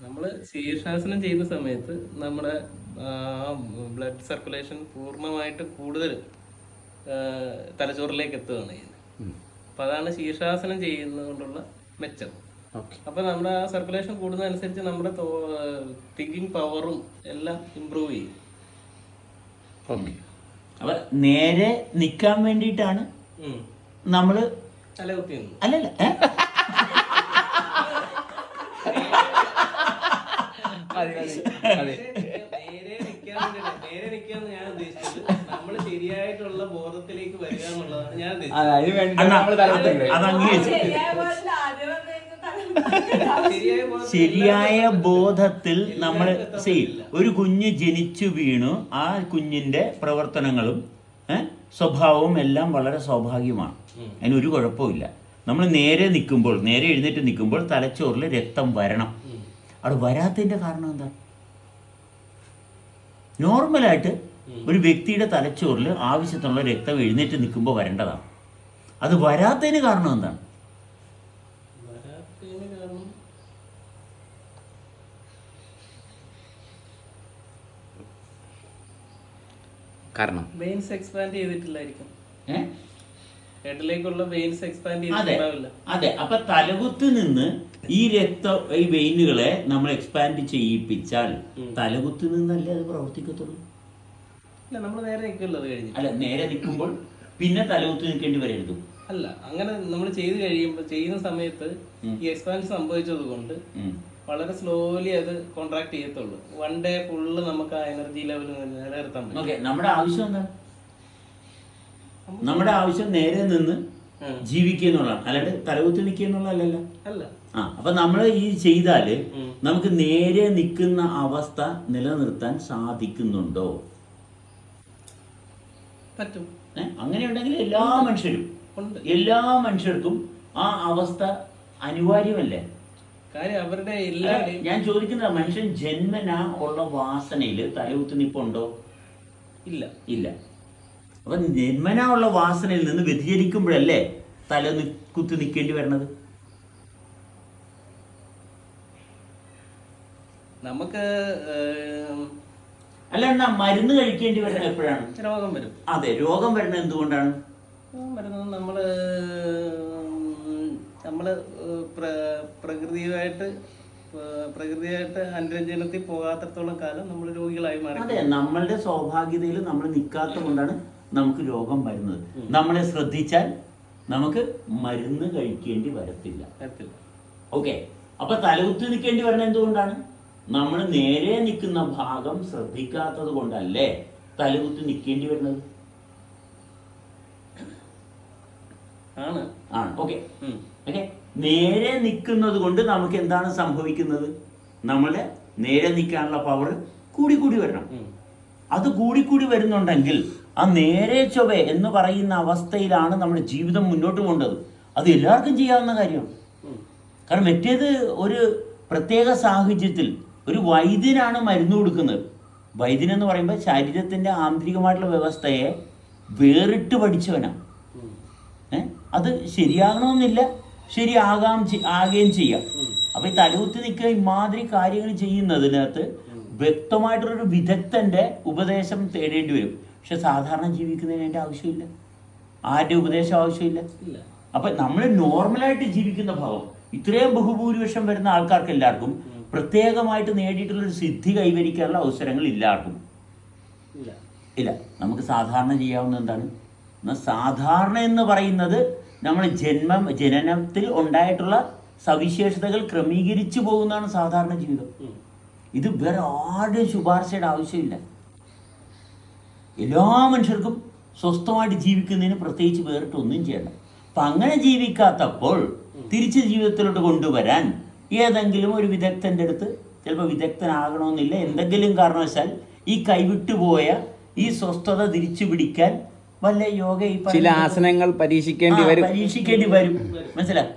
നമ്മൾ ശീർഷാസനം ചെയ്യുന്ന സമയത്ത് നമ്മുടെ ബ്ലഡ് സർക്കുലേഷൻ പൂർണമായിട്ട് കൂടുതൽ തലച്ചോറിലേക്ക് എത്തുകയാണ് ചെയ്യുന്നത്. അപ്പൊ അതാണ് ശീർഷാസനം ചെയ്യുന്നതുകൊണ്ടുള്ള മെച്ചം. അപ്പം നമ്മുടെ ആ സർക്കുലേഷൻ കൂടുന്നതനുസരിച്ച് നമ്മുടെ തിങ്കിങ് പവറും എല്ലാം ഇമ്പ്രൂവ് ചെയ്യും. ഓക്കെ. അപ്പൊ നേരെ നിൽക്കാൻ വേണ്ടിയിട്ടാണ് നമ്മൾ നമ്മൾ തലകുത്തി അല്ലല്ല ഏ? നേരെ നിൽക്കാൻ വേണ്ടിയില്ല. നേരെ നിൽക്കാന്ന് ഞാൻ ഉദ്ദേശിച്ചത് നമ്മൾ ശരിയായിട്ടുള്ള ബോധത്തിലേക്ക് വരിക എന്നുള്ളതാണ് ഞാൻ. ശരിയായ ബോധത്തിൽ ശരിയായ ബോധത്തിൽ നമ്മൾ സി ഒരു കുഞ്ഞ് ജനിച്ചു വീണു. ആ കുഞ്ഞിന്റെ പ്രവർത്തനങ്ങളും സ്വഭാവവും എല്ലാം വളരെ സ്വാഭാവികമാണ്. അതിനൊരു ഒരു കുഴപ്പമില്ല നമ്മൾ നേരെ നിൽക്കുമ്പോൾ നേരെ എഴുന്നേറ്റ് നിൽക്കുമ്പോൾ തലച്ചോറിൽ രക്തം വരണം. അവിടെ വരാത്തതിന്റെ കാരണം എന്താ? നോർമലായിട്ട് ഒരു വ്യക്തിയുടെ തലച്ചോറിൽ ആവശ്യത്തിനുള്ള രക്തം എഴുന്നേറ്റ് നിൽക്കുമ്പോൾ വരേണ്ടതാണ്. അത് വരാത്തതിന് കാരണം എന്താണ്? കാരണം വെയിൻസ് എക്സ്പാൻഡ് ചെയ്തിട്ടില്ലായിരിക്കും. ഏഹ് ഹെഡിലേക്കുള്ള വെയിൻസ് എക്സ്പാൻഡ് അതെ അതെ. അപ്പൊ തലകുത്ത് നിന്ന് ഈ രക്ത ഈ വെയിനുകളെ നമ്മൾ എക്സ്പാൻഡ് ചെയ്യിപ്പിച്ചാൽ തലകുത്ത് നിന്നല്ലേ അത് പ്രവർത്തിക്കത്തുള്ളൂ? അല്ല നമ്മൾ നേരെ നിൽക്കുമല്ലോ അത് കഴിഞ്ഞ് അല്ല നേരെ നിൽക്കുമ്പോൾ പിന്നെ തലകുത്ത് നിൽക്കേണ്ടി വരരുത്. അല്ല അങ്ങനെ നമ്മൾ ചെയ്ത് കഴിയുമ്പോൾ ചെയ്യുന്ന സമയത്ത് ഈ എക്സ്പാൻഷൻ സംഭവിച്ചത് കൊണ്ട് വളരെ സ്ലോലി അത് കോൺട്രാക്ട് ചെയ്യത്തുള്ളൂ. വൺ ഡേ ഫുള്ള് നമുക്ക് ആ എനർജി ലെവൽ നിലനിർത്താൻ പറ്റും. നമ്മുടെ ആവശ്യം എന്താണ് നമ്മുടെ ആവശ്യം നേരെ നിന്ന്. ജീവിക്കുക എന്നുള്ളതാണ്. അല്ലാണ്ട് തലകുത്തി നിൽക്കുക എന്നുള്ളതല്ല അല്ല. ആ അപ്പൊ നമ്മൾ ഈ ചെയ്താൽ നമുക്ക് നേരെ നിൽക്കുന്ന അവസ്ഥ നിലനിർത്താൻ സാധിക്കുന്നുണ്ടോ? പറ്റും? അങ്ങനെയുണ്ടെങ്കിൽ എല്ലാ മനുഷ്യരും എല്ലാ മനുഷ്യർക്കും ആ അവസ്ഥ അനിവാര്യമല്ലേ? കാര്യം അവരുടെ എല്ലാ ഞാൻ ചോദിക്കുന്നത് മനുഷ്യൻ ജന്മന ഉള്ള വാസനയിൽ തലകുത്തി നിപ്പുണ്ടോ? ഇല്ല. ഇല്ല. അപ്പൊ ജന്മന ഉള്ള വാസനയിൽ നിന്ന് വ്യതിചരിക്കുമ്പോഴല്ലേ തല കുത്തി നിൽക്കേണ്ടി വരണത്? നമുക്ക് അല്ല എന്നാ മരുന്ന് കഴിക്കേണ്ടി വരുന്നത് എപ്പോഴാണ്? രോഗം വരും. അതെ രോഗം വരുന്നത് എന്തുകൊണ്ടാണ്? വരുന്നത് നമ്മൾ നമ്മൾ നമ്മൾ പ്രകൃതിയുമായിട്ട് പ്രകൃതിയായിട്ട് അനുരഞ്ജനത്തിൽ പോകാത്തടത്തോളം കാലം നമ്മൾ രോഗികളായി മാറി. അതെ നമ്മളുടെ സൗഭാഗ്യതയിൽ നമ്മൾ നിൽക്കാത്തത് കൊണ്ടാണ് നമുക്ക് രോഗം വരുന്നത്. നമ്മളെ ശ്രദ്ധിച്ചാൽ നമുക്ക് മരുന്ന് കഴിക്കേണ്ടി വരത്തില്ല. വരത്തില്ല. ഓക്കെ. അപ്പൊ തലകുത്തി നിൽക്കേണ്ടി വരുന്നത് എന്തുകൊണ്ടാണ്? നമ്മൾ നേരെ നിൽക്കുന്ന ഭാഗം ശ്രദ്ധിക്കാത്തത് കൊണ്ടല്ലേ തലകുത്തി നിൽക്കേണ്ടി വരുന്നത്? ആണ്. ആണ്. ഓക്കെ. ഓക്കെ. നേരെ നിൽക്കുന്നത് കൊണ്ട് നമുക്ക് എന്താണ് സംഭവിക്കുന്നത്? നമ്മളെ നേരെ നിൽക്കാനുള്ള പവർ കൂടി കൂടി വരണം. അത് കൂടി കൂടി വരുന്നുണ്ടെങ്കിൽ ആ നേരെ ചൊവ്വ എന്ന് പറയുന്ന അവസ്ഥയിലാണ് നമ്മുടെ ജീവിതം മുന്നോട്ട് പോകേണ്ടത്. അത് എല്ലാവർക്കും ചെയ്യാവുന്ന കാര്യമാണ് കാരണം മറ്റേത് ഒരു പ്രത്യേക സാഹചര്യത്തിൽ ഒരു വൈദ്യനാണ് മരുന്ന് കൊടുക്കുന്നത്. വൈദ്യൻ എന്ന് പറയുമ്പോൾ ശരീരത്തിന്റെ ആന്തരികമായിട്ടുള്ള വ്യവസ്ഥയെ വേറിട്ട് പഠിച്ചവനാണ് ഉം. ഏ? അത് ശരിയാകണമെന്നില്ല. ശരിയാകാം ആകുകയും ചെയ്യാം. അപ്പൊ ഈ തലകുത്തി നിൽക്കുക ഇമാതിരി കാര്യങ്ങൾ ചെയ്യുന്നതിനകത്ത് വ്യക്തമായിട്ടുള്ളൊരു വിദഗ്ധന്റെ ഉപദേശം തേടേണ്ടി വരും. പക്ഷെ സാധാരണ ജീവിക്കുന്നതിന് ആവശ്യമില്ല. ആരുടെ ഉപദേശം ആവശ്യമില്ല. അപ്പൊ നമ്മൾ നോർമലായിട്ട് ജീവിക്കുന്ന ഭാവം ഇത്രയും ബഹുഭൂരിപക്ഷം വരുന്ന ആൾക്കാർക്ക് എല്ലാവർക്കും പ്രത്യേകമായിട്ട് നേടിയിട്ടുള്ള ഒരു സിദ്ധി കൈവരിക്കാനുള്ള അവസരങ്ങൾ എല്ലാവർക്കും ഇല്ല. ഇല്ല. നമുക്ക് സാധാരണ ചെയ്യാവുന്ന എന്താണ്? എന്നാൽ സാധാരണ എന്ന് പറയുന്നത് നമ്മൾ ജന്മം ജനനത്തിൽ ഉണ്ടായിട്ടുള്ള സവിശേഷതകൾ ക്രമീകരിച്ചു പോകുന്നതാണ് സാധാരണ ജീവിതം. ഇത് വേറെ ആരുടെയും ശുപാർശയുടെ ആവശ്യമില്ല. എല്ലാ മനുഷ്യർക്കും സ്വസ്ഥമായിട്ട് ജീവിക്കുന്നതിന് പ്രത്യേകിച്ച് വേറിട്ട് ഒന്നും ചെയ്യണ്ട. അപ്പം അങ്ങനെ ജീവിക്കാത്തപ്പോൾ തിരിച്ച് ജീവിതത്തിലോട്ട് കൊണ്ടുവരാൻ ഏതെങ്കിലും ഒരു വിദഗ്ധന്റെ അടുത്ത് ചിലപ്പോൾ വിദഗ്ധനാകണമെന്നില്ല എന്തെങ്കിലും കാരണവശാൽ ഈ കൈവിട്ടുപോയ ഈ സ്വസ്ഥത തിരിച്ചു പിടിക്കാൻ വല്ല യോഗ ഈ ചില ആസനങ്ങൾ പരീക്ഷിക്കേണ്ടി വരും. പരീക്ഷിക്കേണ്ടി വരും. മനസ്സിലായി